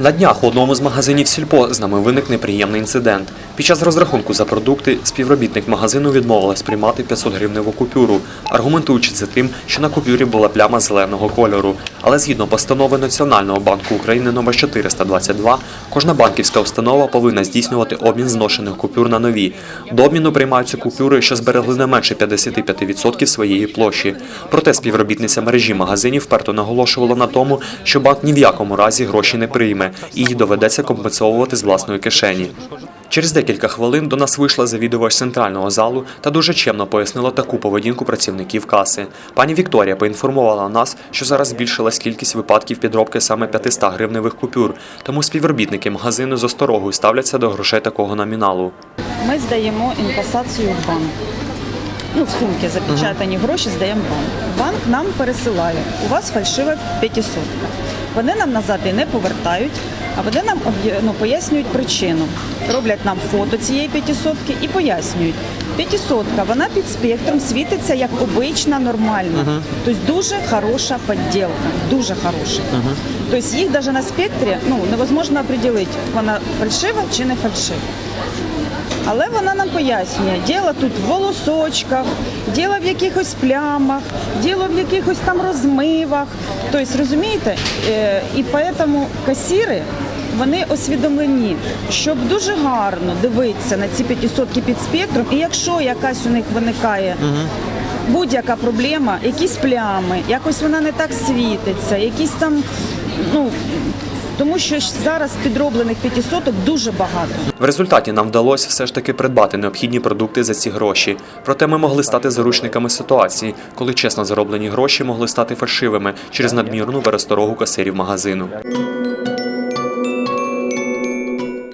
На днях у одному з магазинів Сільпо з нами виник неприємний інцидент. Під час розрахунку за продукти співробітник магазину відмовилась приймати 500 гривневу купюру, аргументуючи це тим, що на купюрі була пляма зеленого кольору. Але згідно постанови Національного банку України номер 422, кожна банківська установа повинна здійснювати обмін зношених купюр на нові. До обміну приймаються купюри, що зберегли не менше 55% своєї площі. Проте співробітниця мережі магазинів вперто наголошувала на тому, що банк ні в якому разі гроші не прийме, і їй доведеться компенсовувати з власної кишені. Через декілька хвилин до нас вийшла завідувач центрального залу та дуже чемно пояснила таку поведінку працівників каси. Пані Вікторія поінформувала нас, що зараз збільшилась кількість випадків підробки саме 500 гривневих купюр, тому співробітники магазину з осторогою ставляться до грошей такого номіналу. Ми здаємо інкасацію в банк. Ну, в сумки запечатані гроші здаємо банк. Банк нам пересилає. У вас фальшива п'ятисотка. Вони нам назад і не повертають, а вони нам ну, пояснюють причину. Роблять нам фото цієї п'ятисотки і пояснюють. П'ятисотка, вона під спектром світиться як обична, нормальна. Тобто дуже хороша підділка, дуже хороша. Тобто їх навіть на спектрі ну, невозможно определити, вона фальшива чи не фальшива. Але вона нам пояснює, діло тут в волосочках, діло в якихось плямах, діло в якихось там розмивах. Тобто, розумієте, Е, і тому касіри вони освідомлені, щоб дуже гарно дивитися на ці п'ятисотки під спектром, і якщо якась у них виникає. Будь-яка проблема, якісь плями, якось вона не так світиться, якісь там, ну тому що зараз підроблених п'ятисоток дуже багато. В результаті нам вдалося все ж таки придбати необхідні продукти за ці гроші. Проте ми могли стати заручниками ситуації, коли чесно зароблені гроші могли стати фальшивими через надмірну пересторогу касирів магазину.